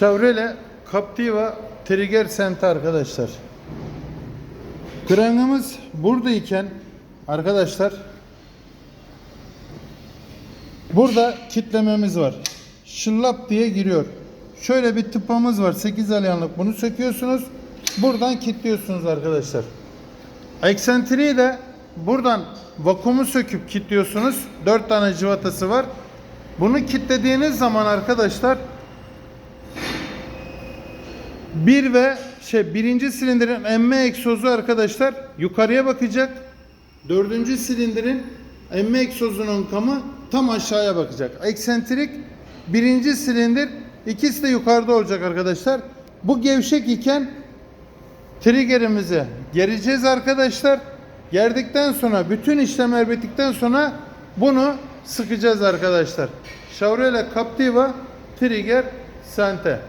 Chevrolet Captiva Trigger Sente arkadaşlar. Krangımız buradayken arkadaşlar burada kitlememiz var. Şıllap diye giriyor. Şöyle bir tıpamız var. 8 alyanlık. Bunu söküyorsunuz. Buradan kilitliyorsunuz arkadaşlar. Eksentriği de buradan vakumu söküp kilitliyorsunuz. 4 tane cıvatası var. Bunu kilitlediğiniz zaman arkadaşlar bir ve şey birinci silindirin emme egzozu arkadaşlar yukarıya bakacak. Dördüncü silindirin emme egzozunun kamı tam aşağıya bakacak. Eksentrik birinci silindir ikisi de yukarıda olacak arkadaşlar. Bu gevşek iken triggerimizi gereceğiz arkadaşlar. Gerdikten sonra bütün işlemler bittikten sonra bunu sıkacağız arkadaşlar. Chevrolet Captiva Trigger Sente.